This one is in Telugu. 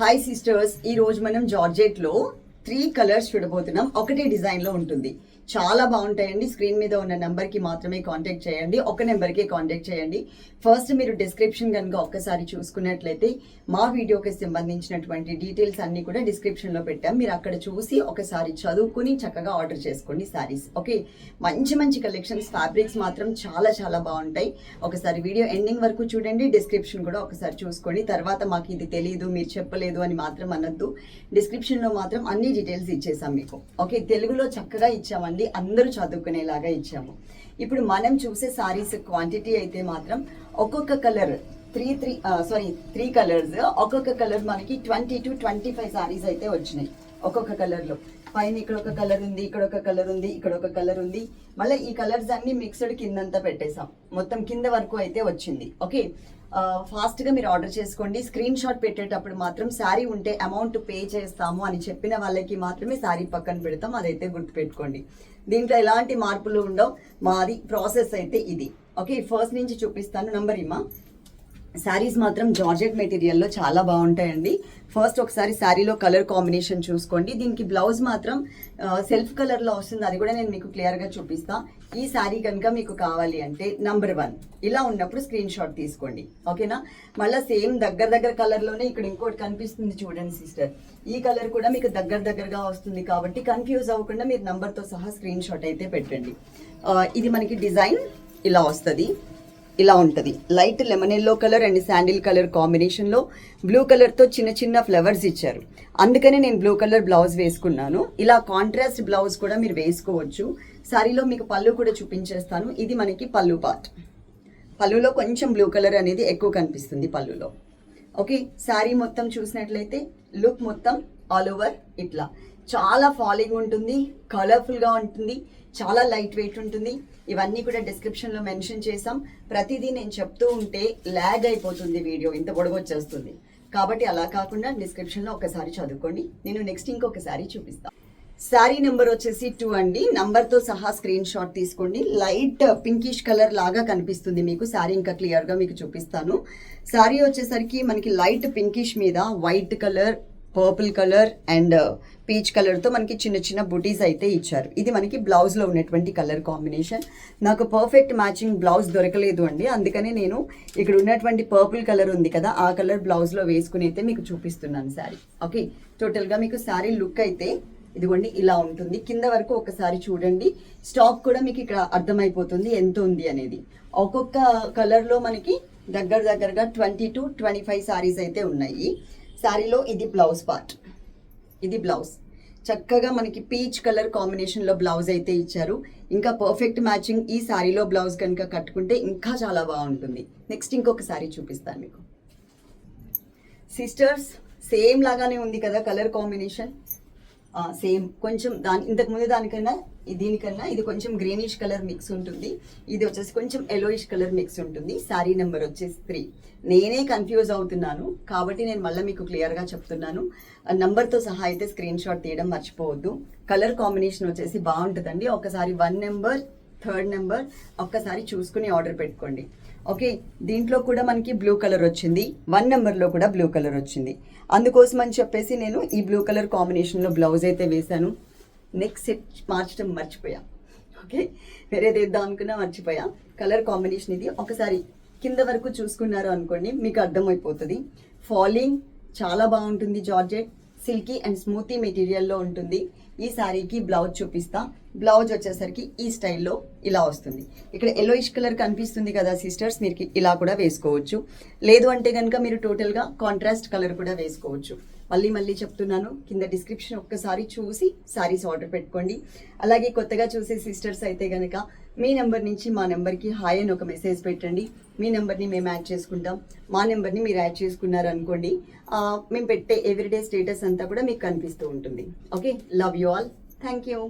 హాయ్ సిస్టర్స్ ఈ రోజు మనం జార్జెట్లో త్రీ కలర్స్ చూడబోతున్నాం. ఒకటే డిజైన్లో ఉంటుంది. చాలా బాగుంటాయండి. స్క్రీన్ మీద ఉన్న నెంబర్కి మాత్రమే కాంటాక్ట్ చేయండి. ఒక నెంబర్కి కాంటాక్ట్ చేయండి. ఫస్ట్ మీరు డిస్క్రిప్షన్ కనుక ఒక్కసారి చూసుకున్నట్లయితే మా వీడియోకి సంబంధించినటువంటి డీటెయిల్స్ అన్ని కూడా డిస్క్రిప్షన్లో పెట్టాం. మీరు అక్కడ చూసి ఒకసారి చదువుకుని చక్కగా ఆర్డర్ చేసుకోండి సారీస్ ఓకే? మంచి మంచి కలెక్షన్స్ ఫ్యాబ్రిక్స్ మాత్రం చాలా చాలా బాగుంటాయి. ఒకసారి వీడియో ఎండింగ్ వరకు చూడండి. డిస్క్రిప్షన్ కూడా ఒకసారి చూసుకోండి. తర్వాత మాకు ఇది తెలియదు మీరు చెప్పలేదు అని మాత్రం అనొద్దు. డిస్క్రిప్షన్లో మాత్రం అన్ని డీటెయిల్స్ ఇచ్చేసాం మీకు. ఓకే? తెలుగులో చక్కగా ఇచ్చామని మంది అందరూ చదువుకునేలాగా ఇచ్చాము. ఇప్పుడు మనం చూసే సారీస్ క్వాంటిటీ అయితే మాత్రం ఒక్కొక్క colour three three sorry three colours ఒక్కొక్క కలర్ మనకి twenty two twenty five saris అయితే వచ్చినాయి. ఒక్కొక్క కలర్లో. పైన ఇక్కడ ఒక కలర్ ఉంది ఇక్కడ ఒక కలర్ ఉంది ఇక్కడ ఒక కలర్ ఉంది. మళ్ళీ ఈ కలర్స్ అన్ని మిక్స్డ్ కిందంతా పెట్టేసాం మొత్తం కింద వరకు అయితే వచ్చింది. ఓకే? ఫాస్ట్గా మీరు ఆర్డర్ చేసుకోండి. స్క్రీన్ షాట్ పెట్టేటప్పుడు మాత్రం శారీ ఉంటే అమౌంట్ పే చేస్తాము అని చెప్పిన వాళ్ళకి మాత్రమే శారీ పక్కన పెడతాం. అదైతే గుర్తుపెట్టుకోండి. దీంట్లో ఎలాంటి మార్పులు ఉండవు. మాది ప్రాసెస్ అయితే ఇది. ఓకే ఫస్ట్ నుంచి చూపిస్తాను. నంబర్ ఇమ్మా. శారీస్ మాత్రం జార్జెట్ మెటీరియల్లో చాలా బాగుంటాయండి. ఫస్ట్ ఒకసారి శారీలో కలర్ కాంబినేషన్ చూసుకోండి. దీనికి బ్లౌజ్ మాత్రం సెల్ఫ్ కలర్లో వస్తుంది. అది కూడా నేను మీకు క్లియర్గా చూపిస్తా. ఈ శారీ కనుక మీకు కావాలి అంటే నంబర్ వన్ ఇలా ఉన్నప్పుడు స్క్రీన్ షాట్ తీసుకోండి. ఓకేనా మళ్ళీ సేమ్ దగ్గర దగ్గర కలర్లోనే ఇక్కడ ఇంకోటి కనిపిస్తుంది చూడండి సిస్టర్ ఈ కలర్ కూడా మీకు దగ్గర దగ్గరగా వస్తుంది కాబట్టి కన్ఫ్యూజ్ అవ్వకుండా మీరు నంబర్తో సహా స్క్రీన్ షాట్ అయితే పెట్టండి. ఇది మనకి డిజైన్ ఇలా వస్తుంది. ఇలా ఉంటుంది. Light lemon yellow colour and sandal colour కాంబినేషన్లో బ్లూ కలర్తో చిన్న చిన్న ఫ్లవర్స్ ఇచ్చారు. అందుకనే నేను బ్లూ కలర్ బ్లౌజ్ వేసుకున్నాను. ఇలా కాంట్రాస్ట్ బ్లౌజ్ కూడా మీరు వేసుకోవచ్చు. సారీలో మీకు పళ్ళు కూడా చూపించేస్తాను. ఇది మనకి పళ్ళు పార్ట్ పళ్ళులో కొంచెం బ్లూ కలర్ అనేది ఎక్కువ కనిపిస్తుంది పళ్ళులో. ఓకే శారీ మొత్తం చూసినట్లయితే లుక్ మొత్తం ఆల్ ఓవర్ ఇట్లా. చాలా ఫాలింగ్ ఉంటుంది కలర్ఫుల్గా ఉంటుంది చాలా లైట్ వెయిట్ ఉంటుంది. ఇవన్నీ కూడా డిస్క్రిప్షన్లో మెన్షన్ చేసాం ప్రతిదీ నేను చెప్తూ ఉంటే ల్యాగ్ అయిపోతుంది వీడియో ఇంత పొడవు వచ్చేస్తుంది. కాబట్టి అలా కాకుండా డిస్క్రిప్షన్లో ఒకసారి చదువుకోండి. నేను నెక్స్ట్ ఇంకొకసారి చూపిస్తాను శారీ నెంబర్ వచ్చేసి టూ అండి. నంబర్తో సహా స్క్రీన్ షాట్ తీసుకోండి. లైట్ పింకిష్ కలర్ లాగా కనిపిస్తుంది మీకు. శారీ ఇంకా క్లియర్గా మీకు చూపిస్తాను. శారీ వచ్చేసరికి మనకి లైట్ పింకిష్ మీద white colour purple colour and uh, peach కలర్తో మనకి చిన్న చిన్న బుటీస్ అయితే ఇచ్చారు. ఇది మనకి బ్లౌజ్లో ఉన్నటువంటి కలర్ కాంబినేషన్. నాకు పర్ఫెక్ట్ మ్యాచింగ్ బ్లౌజ్ దొరకలేదు అండి. అందుకనే నేను ఇక్కడ ఉన్నటువంటి పర్పుల్ కలర్ ఉంది కదా ఆ కలర్ బ్లౌజ్లో వేసుకుని అయితే మీకు చూపిస్తున్నాను శారీ. ఓకే? టోటల్గా మీకు శారీ లుక్ అయితే ఇదిగోండి ఇలా ఉంటుంది. కింద వరకు ఒకసారి చూడండి. స్టాక్ కూడా మీకు ఇక్కడ అర్థమైపోతుంది ఎంత ఉంది అనేది. ఒక్కొక్క కలర్లో మనకి దగ్గర దగ్గరగా twenty two twenty five saris అయితే ఉన్నాయి. శారీలో ఇది బ్లౌజ్ పార్ట్. ఇది బ్లౌజ్. చక్కగా మనకి పీచ్ కలర్ కాంబినేషన్లో బ్లౌజ్ అయితే ఇచ్చారు. ఇంకా పర్ఫెక్ట్ మ్యాచింగ్ ఈ శారీలో బ్లౌజ్ కనుక కట్టుకుంటే ఇంకా చాలా బాగుంటుంది. నెక్స్ట్ ఇంకొక శారీ చూపిస్తాను మీకు. సిస్టర్స్ సేమ్ లాగానే ఉంది కదా కలర్ కాంబినేషన్? సేమ్ కొంచెం దాని ఇంతకు ముందు దానికన్నా దీనికన్నా ఇది కొంచెం గ్రీనిష్ కలర్ మిక్స్ ఉంటుంది. ఇది వచ్చేసి కొంచెం ఎలోయిష్ కలర్ మిక్స్ ఉంటుంది. శారీ నెంబర్ వచ్చేసి త్రీ నేనే కన్ఫ్యూజ్ అవుతున్నాను. కాబట్టి నేను మళ్ళీ మీకు క్లియర్గా చెప్తున్నాను. నంబర్తో సహా అయితే స్క్రీన్ షాట్ తీయడం మర్చిపోవద్దు. కలర్ కాంబినేషన్ వచ్చేసి బాగుంటుందండి. ఒకసారి వన్ నెంబర్ థర్డ్ నెంబర్ ఒక్కసారి చూసుకుని ఆర్డర్ పెట్టుకోండి. ఓకే దీంట్లో కూడా మనకి బ్లూ కలర్ వచ్చింది. వన్ నెంబర్లో కూడా బ్లూ కలర్ వచ్చింది. అందుకోసం అని చెప్పేసి నేను ఈ బ్లూ కలర్ కాంబినేషన్లో బ్లౌజ్ అయితే వేశాను. నెక్స్ట్ సెట్ మార్చడం మర్చిపోయా. ఓకే వేరేది వేద్దాం అనుకున్నా మర్చిపోయా. కలర్ కాంబినేషన్ ఇది. ఒకసారి కింద వరకు చూసుకున్నారు అనుకోండి మీకు అర్థమైపోతుంది. ఫాలింగ్ చాలా బాగుంటుంది జార్జెట్. సిల్కీ అండ్ స్మూతీ మెటీరియల్లో ఉంటుంది. ఈ శారీకి బ్లౌజ్ చూపిస్తా. బ్లౌజ్ వచ్చేసరికి ఈ స్టైల్లో ఇలా వస్తుంది. ఇక్కడ ఎల్లోయిష్ కలర్ కనిపిస్తుంది కదా సిస్టర్స్ మీరు ఇలా కూడా వేసుకోవచ్చు. లేదు అంటే కనుక మీరు టోటల్గా కాంట్రాస్ట్ కలర్ కూడా వేసుకోవచ్చు. మళ్ళీ మళ్ళీ చెప్తున్నాను. కింద డిస్క్రిప్షన్ ఒక్కసారి చూసి శారీస్ ఆర్డర్ పెట్టుకోండి. అలాగే కొత్తగా చూసే సిస్టర్స్ అయితే కనుక మీ నెంబర్ నుంచి మా నెంబర్కి హాయ్ అని ఒక మెసేజ్ పెట్టండి. మీ నెంబర్ని మేము యాడ్ చేసుకుంటాం. మా నెంబర్ని మీరు యాడ్ చేసుకున్నారు అనుకోండి మేము పెట్టే ఎవ్రీడే స్టేటస్ అంతా కూడా మీకు కనిపిస్తూ ఉంటుంది. Okay love you all thank you